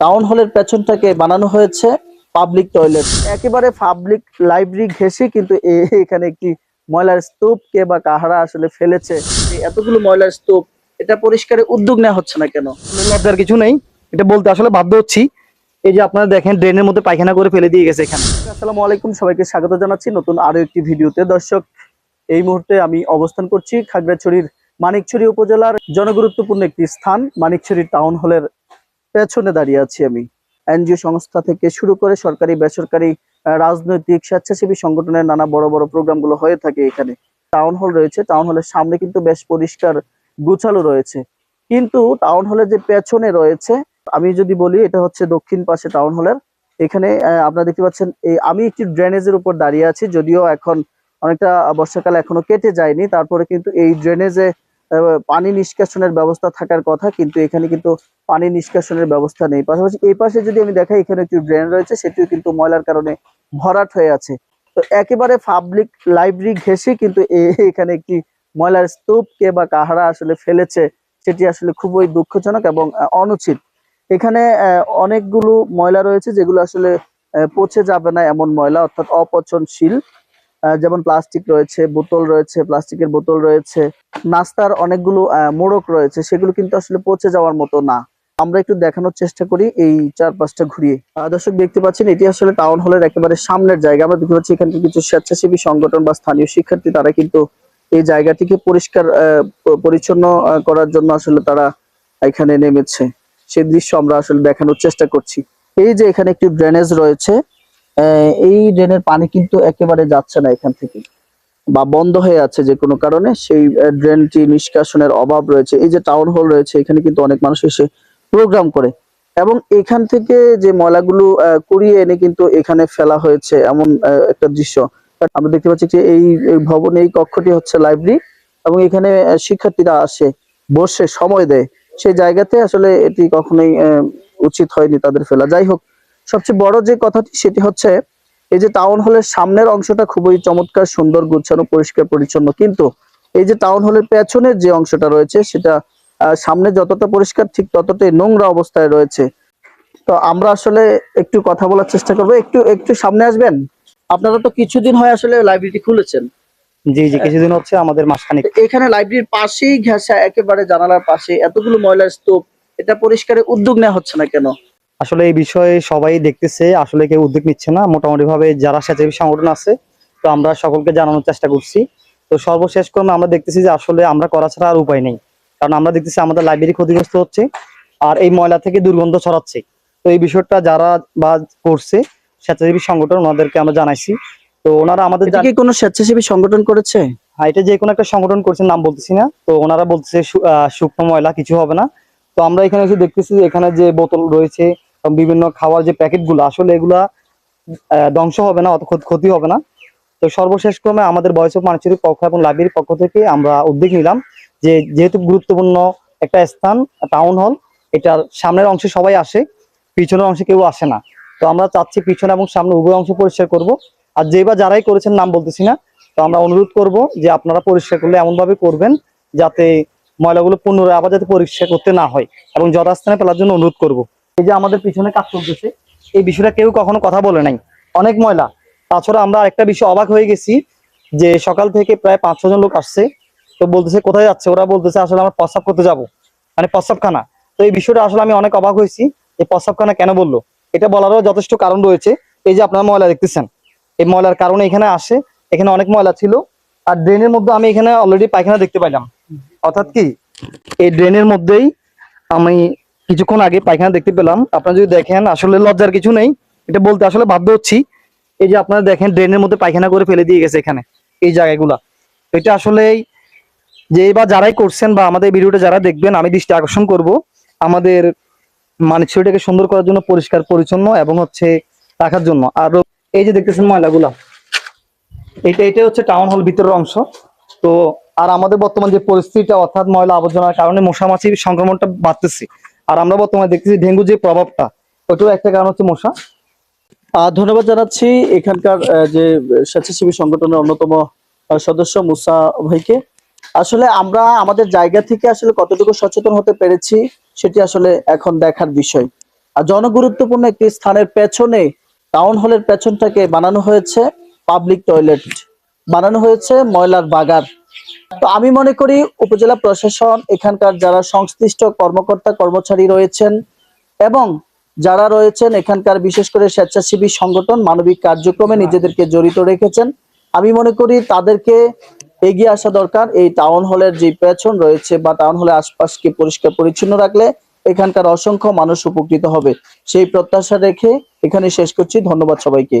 Town হলের পেছনটাকে বানানো হয়েছে পাবলিক টয়লেট। একেবারে পাবলিক লাইব্রেরি ঘেঁষে কিন্তু এখানে একটি ময়লার স্তূপ কে বা কাহারা আসলে ফেলেছে। এতগুলো ময়লার স্তূপ এটা পরিষ্কারের উদ্যোগ নেওয়া হচ্ছে না কেন? লজ্জার কিছু নেই এটা বলতে আসলে বাধ্য হচ্ছি। এই যে আপনারা দেখেন ড্রেনের মধ্যে পায়খানা করে ফেলে দিয়ে গেছে এখানে। আসসালামু আলাইকুম সবাইকে স্বাগত জানাচ্ছি নতুন আরও একটি ভিডিওতে। দর্শক এই মুহূর্তে আমি অবস্থান করছি খাগড়াছড়ির মানিকছড়ি উপজেলার জনগুরুত্বপূর্ণ একটি স্থান মানিকছড়ি টাউন হলের পেছনে দাঁড়িয়ে আছি আমি। এনজিও সংস্থা থেকে শুরু করে সরকারি, বেসরকারি রাজনৈতিক স্বেচ্ছাসেবী সংগঠনের নানা বড় বড় প্রোগ্রামগুলো হয়ে থাকে এখানে। টাউন হল রয়েছে, টাউন হলের সামনে কিন্তু বেশ পরিষ্কার গুছালো রয়েছে। কিন্তু টাউন হলের যে পেছনে রয়েছে, আমি যদি বলি এটা হচ্ছে দক্ষিণ পাশে টাউন হলের। এখানে আপনারা দেখতে পাচ্ছেন, এই আমি একটি ড্রেনেজের উপর দাঁড়িয়ে আছি, যদিও এখন অনেকটা বর্ষাকাল এখনও কেটে যায়নি। তারপরে কিন্তু এই ড্রেনেজে পানি নিষ্কাশনের ব্যবস্থা থাকার কথা, কিন্তু এখানে কিন্তু পানি নিষ্কাশনের ব্যবস্থা নেই। পাশাপাশি এই পাশে যদি আমি দেখাই, এখানে একটি ড্রেন রয়েছে, সেটিও কিন্তু ময়লার কারণে ভরাট হয়ে আছে। তো একেবারে পাবলিক লাইব্রেরি ঘেঁষে কিন্তু এখানে একটি ময়লার স্তূপ কে বা কাহারা আসলে ফেলেছে, সেটি আসলে খুবই দুঃখজনক এবং অনুচিত। এখানে অনেকগুলো ময়লা রয়েছে, যেগুলো আসলে পচে যাবে না এমন ময়লা, অর্থাৎ অপচনশীল। যেমন প্লাস্টিক রয়েছে, বোতল রয়েছে, প্লাস্টিকের বোতল রয়েছে, নাস্তার অনেকগুলো মোড়ক রয়েছে, সেগুলো কিন্তু আসলে পচে যাওয়ার মতো না। আমরা একটু দেখানোর চেষ্টা করি এই চারপাশটা ঘুরিয়ে। দর্শক দেখতে পাচ্ছেন, এটি আসলে টাউন হলের একেবারে সামনের জায়গা। আমরা দেখতে পাচ্ছি এখানে কিছু স্বেচ্ছাসেবী সংগঠন বা স্থানীয় শিক্ষার্থী, তারা কিন্তু এই জায়গাটিকে পরিষ্কার পরিচ্ছন্ন করার জন্য আসলে তারা এখানে নেমেছে। সেই দৃশ্য আমরা আসলে দেখানোর চেষ্টা করছি। এই যে এখানে একটি ড্রেনেজ রয়েছে এই ড্রেনের পানি কিন্তু একেবারে যাচ্ছে না এখান থেকে বা বন্ধ হয়ে আছে যে কোনো কারণে। সেই ড্রেনটি নিষ্কাশনের অভাব রয়েছে। এই যে টাউন হল রয়েছে, এখানে কিন্তু অনেক মানুষ এসে প্রোগ্রাম করে। এবং এখান থেকে যে ময়লাগুলো কুড়িয়ে এনে কিন্তু এখানে ফেলা হয়েছে এমন একটা দৃশ্য। আমরা দেখতে পাচ্ছি যে এই ভবনে, এই কক্ষটি হচ্ছে লাইব্রেরি এবং এখানে শিক্ষার্থীরা আসে, বসে, সময় দেয়। সেই জায়গাতে আসলে এটি কখনোই উচিত হয়নি তাদের ফেলা। যাই হোক সবচেয়ে বড় যে কথাটি সেটি হচ্ছে এই যে টাউন হলের সামনের অংশটা খুবই চমৎকার সুন্দর গুছানো পরিষ্কার পরিচ্ছন্ন। কিন্তু এই যে টাউন হলের পেছনের যে অংশটা রয়েছে সেটা সামনে যতটা পরিষ্কার ঠিক ততটাই নোংরা অবস্থায় রয়েছে। তো আমরা আসলে একটু কথা বলার চেষ্টা করব। একটু একটু সামনে আসবেন? আপনারা তো কিছুদিন হয় আসলে লাইব্রেরিটি খুলেছেন। জি জি কিছুদিন হচ্ছে আমাদের মাসখানিক। এখানে লাইব্রেরির পাশেই ঘেঁষা একেবারে জানালার পাশে এতগুলো ময়লার স্তূপ এটা পরিষ্কারের উদ্যোগ নেওয়া হচ্ছে না কেন? আসলে এই বিষয়ে সবাই দেখতেছে আসলে কেউ উদ্যোগ নিচ্ছে না। মোটামুটি ভাবে যারা স্বেচ্ছাসেবী সংগঠন আছে তো আমরা সকলকে জানানোর চেষ্টা করছি। তো সর্বশেষ ক্রমে আমরা দেখতেছি যে আসলে আমরা করা ছাড়া আর উপায় নেই। কারণ আমরা দেখতেছি আমাদের লাইব্রেরি ক্ষতিগ্রস্ত হচ্ছে আর এই ময়লা থেকে দুর্গন্ধ ছড়াচ্ছে। তো এই বিষয়টা যারা বা করছে স্বেচ্ছাসেবী সংগঠন ওনাদেরকে আমরা জানাইছি। তো ওনারা আমাদের কি কোনো স্বেচ্ছাসেবী সংগঠন করেছে? হ্যাঁ এটা যে কোনো একটা সংগঠন করছে নাম বলতেছি না। তো ওনারা বলতেছে শুকনো ময়লা কিছু হবে না। তো আমরা এখানে এসে দেখতেছি এখানে যে বোতল রয়েছে বিভিন্ন খাওয়ার যে প্যাকেটগুলো আসলে এগুলা ধ্বংস হবে না, অত ক্ষতি হবে না। তো সর্বশেষ ক্রমে আমাদের বয়স অফ মানুষের পক্ষ এবং লাইব্রেরির পক্ষ থেকে আমরা উদ্যোগ নিলাম যে, যেহেতু গুরুত্বপূর্ণ একটা স্থান টাউন হল এটার সামনের অংশে সবাই আসে, পিছনের অংশে কেউ আসে না। তো আমরা চাচ্ছি পিছনে এবং সামনে উভয় অংশ পরিষ্কার করব। আর যে বা যারাই করেছেন নাম বলতেছি না, তো আমরা অনুরোধ করব যে আপনারা পরিষ্কার করলে এমন ভাবে করবেন যাতে ময়লাগুলো পুনরায় আবার যাতে পরিষ্কার করতে না হয় এবং যথাস্থানে ফেলার জন্য অনুরোধ করব। এই যে আমাদের পিছনে কাজ চলতেছে, এই বিষয়টা কেউ কখনো কথা বলে নাই। অনেক ময়লা। তাছাড়া আমরা আরেকটা বিষয় অবাক হয়ে গেছি যে সকাল থেকে প্রায় পাঁচ ছজন লোক আসছে। তো বলতেছে, কোথায় যাচ্ছে? ওরা বলতেছে, আসলে আমরা প্রস্রাব করতে যাব। মানে প্রস্রাবখানা। তো এই বিষয়টা আসলে আমি অনেক অবাক হয়েছি যে প্রস্রাবখানা কেন বলল? এটা বলারও যথেষ্ট কারণ রয়েছে। এই যে আপনারা ময়লা দেখতেছেন, এই ময়লার কারণে এখানে আসে। এখানে অনেক ময়লা ছিল। আর ড্রেনের মধ্যে আমি এখানে অলরেডি পায়খানা দেখতে পাইলাম। অর্থাৎ কি? এই ড্রেনের মধ্যেই আমি কিছুক্ষণ আগে পায়খানা দেখতে পেলাম। আপনারা যদি দেখেন, আসলে লজ্জার কিছু নেই। এটা বলতে আসলে বাধ্য হচ্ছি। এই যে আপনারা দেখেন, ড্রেনের মধ্যে পায়খানা করে ফেলে দিয়ে গেছে এখানে, এই জায়গাগুলা। এটা আসলে যে বা যারাই করছেন বা আমাদের ভিডিওটা যারা দেখবেন, আমি দৃষ্টি আকর্ষণ করব। আমাদের মানে ছবিটাকে সুন্দর করার জন্য, পরিষ্কার, পরিচ্ছন্ন এবং হচ্ছে রাখার জন্য। আর এই যে দেখতেছেন ময়লাগুলা, এটা এটা হচ্ছে টাউন হল ভিতরের অংশ। তো, আর আমাদের বর্তমান যে পরিস্থিতিটা, অর্থাৎ ময়লা আবর্জনার কারণে মশামাছির সংক্রমণটা বাড়তেছে। আর আমরা বর্তমানে দেখতেছি ডেঙ্গু যে প্রভাবটা ওটাও একটা কারণ হচ্ছে মশা। আহ, ধন্যবাদ জানাচ্ছি এখানকার যে স্বেচ্ছাসেবী সংগঠনের অন্যতম সদস্য মুসা ভাইকে। আসলে আমরা আমাদের জায়গা থেকে আসলে কতটুকু সচেতন হতে পেরেছি সেটি আসলে এখন দেখার বিষয়। আর জনগুরুত্বপূর্ণ একটি স্থানের পেছনে টাউন হলের পেছনটাকে বানানো হয়েছে পাবলিক টয়লেট। বানানো হয়েছে ময়লার বাগার তো আমি মনে করি উপজেলা প্রশাসন এখানকার যারা সংশ্লিষ্ট কর্মকর্তা কর্মচারী রয়েছেন এবং যারা রয়েছেন এখানকার বিশেষ করে স্বেচ্ছাসেবী সংগঠন মানবিক কার্যক্রমে নিজেদেরকে জড়িত রেখেছেন আমি মনে করি তাদেরকে এগিয়ে আসা দরকার। এই টাউন হলের যে পেছন রয়েছে বা টাউন হলের আশপাশকে পরিষ্কার পরিচ্ছন্ন রাখলে এখানকার অসংখ্য মানুষ উপকৃত হবে। সেই প্রত্যাশা রেখে এখানে শেষ করছি। ধন্যবাদ সবাইকে।